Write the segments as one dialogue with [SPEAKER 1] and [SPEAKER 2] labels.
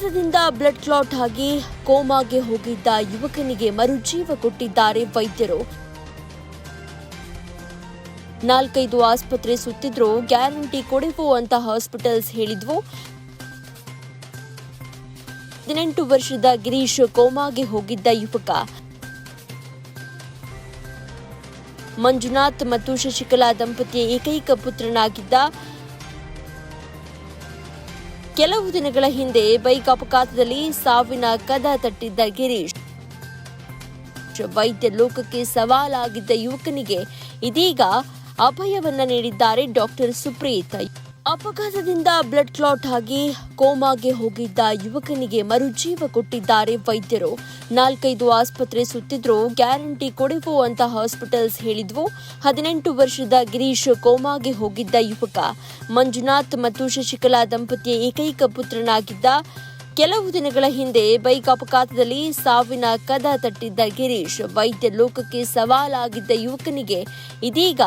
[SPEAKER 1] ಅಪಘಾತದಿಂದ blood clot ಆಗಿ ಕೋಮಾಗೆ ಹೋಗಿದ್ದ ಯುವಕನಿಗೆ ಮರುಜೀವ ಕೊಟ್ಟಿದ್ದಾರೆ ವೈದ್ಯರು. ನಾಲ್ಕೈದು ಆಸ್ಪತ್ರೆ ಸುತ್ತಿದ್ರು ಗ್ಯಾರಂಟಿ ಕೊಡೆವು ಅಂತ ಹಾಸ್ಪಿಟಲ್ಸ್ ಹೇಳಿದ್ವು. ಹದಿನೆಂಟು ವರ್ಷದ ಗಿರೀಶ್ ಕೋಮಾಗೆ ಹೋಗಿದ್ದ ಯುವಕ. ಮಂಜುನಾಥ್ ಮತ್ತು ಶಶಿಕಲಾ ದಂಪತಿಯ ಏಕೈಕ ಪುತ್ರನಾಗಿದ್ದ ಕೆಲವು ದಿನಗಳ ಹಿಂದೆ ಬೈಕ್ ಅಪಘಾತದಲ್ಲಿ ಸಾವಿನ ಕದ ತಟ್ಟಿದ್ದ ಗಿರೀಶ್. ವೈದ್ಯ ಲೋಕಕ್ಕೆ ಸವಾಲಾಗಿದ್ದ ಯುವಕನಿಗೆ ಇದೀಗ ಅಭಯವನ್ನ ನೀಡಿದ್ದಾರೆ ಡಾಕ್ಟರ್ ಸುಪ್ರೀತ್. ಅಪಘಾತದಿಂದ ಬ್ಲಡ್ ಕ್ಲಾಟ್ ಆಗಿ ಕೋಮಾಗೆ ಹೋಗಿದ್ದ ಯುವಕನಿಗೆ ಮರುಜೀವ ಕೊಟ್ಟಿದ್ದಾರೆ ವೈದ್ಯರು. ನಾಲ್ಕೈದು ಆಸ್ಪತ್ರೆ ಸುತ್ತಿದ್ರು ಗ್ಯಾರಂಟಿ ಕೊಡೆವು ಅಂತ ಹಾಸ್ಪಿಟಲ್ಸ್ ಹೇಳಿದ್ವು. ಹದಿನೆಂಟು ವರ್ಷದ ಗಿರೀಶ್ ಕೋಮಾಗೆ ಹೋಗಿದ್ದ ಯುವಕ. ಮಂಜುನಾಥ್ ಮತ್ತು ಶಶಿಕಲಾ ದಂಪತಿಯ ಏಕೈಕ ಪುತ್ರನಾಗಿದ್ದ. ಕೆಲವು ದಿನಗಳ ಹಿಂದೆ ಬೈಕ್ ಅಪಘಾತದಲ್ಲಿ ಸಾವಿನ ಕದ ತಟ್ಟಿದ್ದ ಗಿರೀಶ್ ವೈದ್ಯ ಲೋಕಕ್ಕೆ ಸವಾಲಾಗಿದ್ದ ಯುವಕನಿಗೆ ಇದೀಗ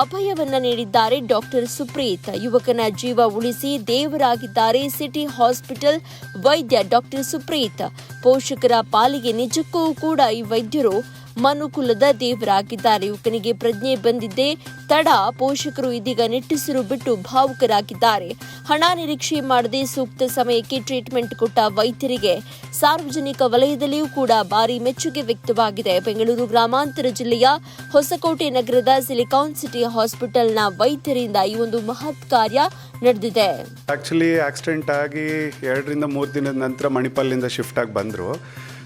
[SPEAKER 1] ಅಭಯವನ್ನ ನೀಡಿದ್ದಾರೆ ಡಾಕ್ಟರ್ ಸುಪ್ರೀತ್. ಯುವಕನ ಜೀವ ಉಳಿಸಿ ದೇವರಾಗಿದ್ದಾರೆ ಸಿಟಿ ಹಾಸ್ಪಿಟಲ್ ವೈದ್ಯ ಡಾಕ್ಟರ್ ಸುಪ್ರೀತ್. ಪೋಷಕರ ಪಾಲಿಗೆ ನಿಜಕ್ಕೂ ಕೂಡ ಈ ವೈದ್ಯರು ಮನುಕುಲದ ದೇವರಾಗಿದ್ದಾರೆ. ಯುವಕನಿಗೆ ಪ್ರಜ್ಞೆ ಬಂದಿದ್ದೇ ತಡ, ಪೋಷಕರು ಇದೀಗ ನಿಟ್ಟುಸಿರು ಬಿಟ್ಟು ಭಾವುಕರಾಗಿದ್ದಾರೆ. ಹಣ ನಿರೀಕ್ಷೆ ಮಾಡದೆ ಸೂಕ್ತ ಸಮಯಕ್ಕೆ ಟ್ರೀಟ್ಮೆಂಟ್ ಕೊಟ್ಟ ವೈದ್ಯರಿಗೆ ಸಾರ್ವಜನಿಕ ವಲಯದಲ್ಲಿಯೂ ಕೂಡ ಭಾರಿ ಮೆಚ್ಚುಗೆ ವ್ಯಕ್ತವಾಗಿದೆ. ಬೆಂಗಳೂರು ಗ್ರಾಮಾಂತರ ಜಿಲ್ಲೆಯ ಹೊಸಕೋಟೆ ನಗರದ ಸಿಲಿಕಾನ್ ಸಿಟಿ ಹಾಸ್ಪಿಟಲ್ನ ವೈದ್ಯರಿಂದ ಈ ಒಂದು ಮಹತ್ ಕಾರ್ಯ ನಡೆದಿದೆ.
[SPEAKER 2] ಆಕ್ಚುಲಿ ಆಕ್ಸಿಡೆಂಟ್ ಆಗಿ ಎರಡರಿಂದ ಮೂರು ದಿನದ ನಂತರ ಮಣಿಪಾಲ್ನಿಂದ ಶಿಫ್ಟ್ ಆಗಿ ಬಂದರು.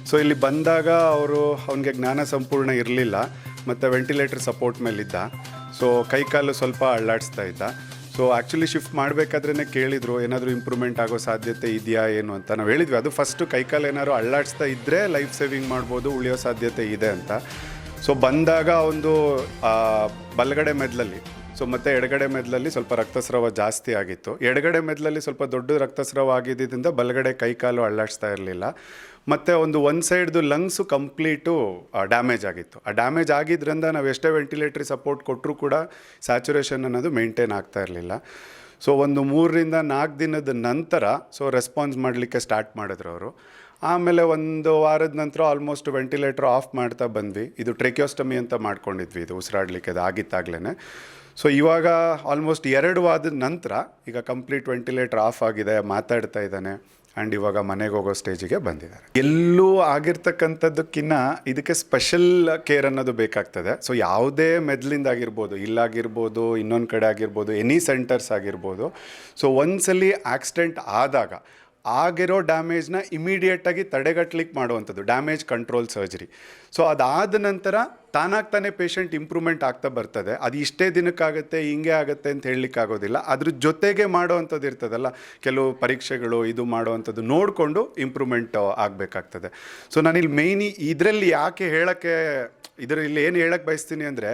[SPEAKER 2] ಸೊ ಇಲ್ಲಿ ಬಂದಾಗ ಅವರು ಅವನಿಗೆ ಜ್ಞಾನ ಸಂಪೂರ್ಣ ಇರಲಿಲ್ಲ, ಮತ್ತು ವೆಂಟಿಲೇಟರ್ ಸಪೋರ್ಟ್ ಮೇಲಿದ್ದ. ಸೊ ಕೈಕಾಲು ಸ್ವಲ್ಪ ಅಳ್ಳಾಡಿಸ್ತಾ ಇದ್ದ. ಸೊ ಆ್ಯಕ್ಚುಲಿ ಶಿಫ್ಟ್ ಮಾಡಬೇಕಾದ್ರೇ ಕೇಳಿದರು, ಏನಾದರೂ ಇಂಪ್ರೂವ್ಮೆಂಟ್ ಆಗೋ ಸಾಧ್ಯತೆ ಇದೆಯಾ, ಏನು ಅಂತ. ನಾವು ಹೇಳಿದ್ವಿ, ಅದು ಫಸ್ಟು ಕೈಕಾಲು ಏನಾದ್ರು ಅಳ್ಳಾಡಿಸ್ತಾ ಇದ್ದರೆ ಲೈಫ್ ಸೇವಿಂಗ್ ಮಾಡ್ಬೋದು, ಉಳಿಯೋ ಸಾಧ್ಯತೆ ಇದೆ ಅಂತ. ಸೊ ಬಂದಾಗ ಒಂದು ಬಲಗಡೆ ಮೆದ್ಲಲ್ಲಿ ಸೊ ಮತ್ತೆ ಎಡಗಡೆ ಮೆದಲಲ್ಲಿ ಸ್ವಲ್ಪ ರಕ್ತಸ್ರಾವ ಜಾಸ್ತಿ ಆಗಿತ್ತು. ಎಡಗಡೆ ಮೆದಲಲ್ಲಿ ಸ್ವಲ್ಪ ದೊಡ್ಡ ರಕ್ತಸ್ರಾವ ಆಗಿದ್ದರಿಂದ ಬಲಗಡೆ ಕೈ ಕಾಲು ಅಳ್ಳಾಡಿಸ್ತಾ ಇರಲಿಲ್ಲ. ಮತ್ತು ಒಂದು ಒನ್ ಸೈಡ್ದು ಲಂಗ್ಸು ಕಂಪ್ಲೀಟು ಡ್ಯಾಮೇಜ್ ಆಗಿತ್ತು. ಆ ಡ್ಯಾಮೇಜ್ ಆಗಿದ್ದರಿಂದ ನಾವು ಎಷ್ಟೇ ವೆಂಟಿಲೇಟ್ರಿ ಸಪೋರ್ಟ್ ಕೊಟ್ಟರೂ ಕೂಡ ಸ್ಯಾಚುರೇಷನ್ ಅನ್ನೋದು ಮೇಂಟೈನ್ ಆಗ್ತಾ ಇರಲಿಲ್ಲ. ಸೊ ಒಂದು ಮೂರರಿಂದ ನಾಲ್ಕು ದಿನದ ನಂತರ ಸೊ ರೆಸ್ಪಾನ್ಸ್ ಮಾಡಲಿಕ್ಕೆ ಸ್ಟಾರ್ಟ್ ಮಾಡಿದ್ರು ಅವರು. ಆಮೇಲೆ ಒಂದು ವಾರದ ನಂತರ ಆಲ್ಮೋಸ್ಟ್ ವೆಂಟಿಲೇಟರ್ ಆಫ್ ಮಾಡ್ತಾ ಬಂದ್ವಿ. ಇದು ಟ್ರೆಕ್ಯೋಸ್ಟಮಿ ಅಂತ ಮಾಡ್ಕೊಂಡಿದ್ವಿ ಇದು ಉಸಿರಾಡಲಿಕ್ಕೆ, ಅದು ಆಗಿತ್ತಾಗ್ಲೇ ಸೊ ಇವಾಗ ಆಲ್ಮೋಸ್ಟ್ ಎರಡು ವಾರದ ನಂತರ ಈಗ ಕಂಪ್ಲೀಟ್ ವೆಂಟಿಲೇಟರ್ ಆಫ್ ಆಗಿದೆ, ಮಾತಾಡ್ತಾ ಇದ್ದಾನೆ. ಆ್ಯಂಡ್ ಇವಾಗ ಮನೆಗೆ ಹೋಗೋ ಸ್ಟೇಜಿಗೆ ಬಂದಿದ್ದಾರೆ. ಎಲ್ಲೂ ಆಗಿರ್ತಕ್ಕಂಥದ್ದಕ್ಕಿಂತ ಇದಕ್ಕೆ ಸ್ಪೆಷಲ್ ಕೇರ್ ಅನ್ನೋದು ಬೇಕಾಗ್ತದೆ. ಸೊ ಯಾವುದೇ ಮೆದ್ಲಿಂದ ಆಗಿರ್ಬೋದು ಇಲ್ಲಾಗಿರ್ಬೋದು ಇನ್ನೊಂದು ಕಡೆ ಆಗಿರ್ಬೋದು ಎನಿ ಸೆಂಟರ್ಸ್ ಆಗಿರ್ಬೋದು. ಸೊ ಒಂದ್ಸಲಿ ಆಕ್ಸಿಡೆಂಟ್ ಆದಾಗ ಆಗಿರೋ ಡ್ಯಾಮೇಜ್ನ ಇಮಿಡಿಯೇಟಾಗಿ ತಡೆಗಟ್ಟಲಿಕ್ಕೆ ಮಾಡುವಂಥದ್ದು ಡ್ಯಾಮೇಜ್ ಕಂಟ್ರೋಲ್ ಸರ್ಜರಿ ಸೊ ಅದಾದ ನಂತರ ತಾನಾಗ್ತಾನೆ ಪೇಷಂಟ್ ಇಂಪ್ರೂವ್ಮೆಂಟ್ ಆಗ್ತಾ ಬರ್ತದೆ. ಅದು ಇಷ್ಟೇ ದಿನಕ್ಕಾಗುತ್ತೆ, ಹಿಂಗೆ ಆಗುತ್ತೆ ಅಂತ ಹೇಳಲಿಕ್ಕೆ ಆಗೋದಿಲ್ಲ ಅದ್ರ ಜೊತೆಗೆ ಮಾಡೋವಂಥದ್ದು ಇರ್ತದಲ್ಲ, ಕೆಲವು ಪರೀಕ್ಷೆಗಳು, ಇದು ಮಾಡೋವಂಥದ್ದು ನೋಡಿಕೊಂಡು ಇಂಪ್ರೂವ್ಮೆಂಟ್ ಆಗಬೇಕಾಗ್ತದೆ. ಸೊ ನಾನಿಲ್ಲಿ ಮೇಯ್ನಿ ಇದರಲ್ಲಿ ಯಾಕೆ ಹೇಳೋಕ್ಕೆ, ಇದರಲ್ಲಿ ಏನು ಹೇಳಕ್ಕೆ ಬಯಸ್ತೀನಿ ಅಂದರೆ,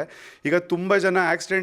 [SPEAKER 2] ಈಗ ತುಂಬ ಜನ ಆಕ್ಸಿಡೆಂಟ್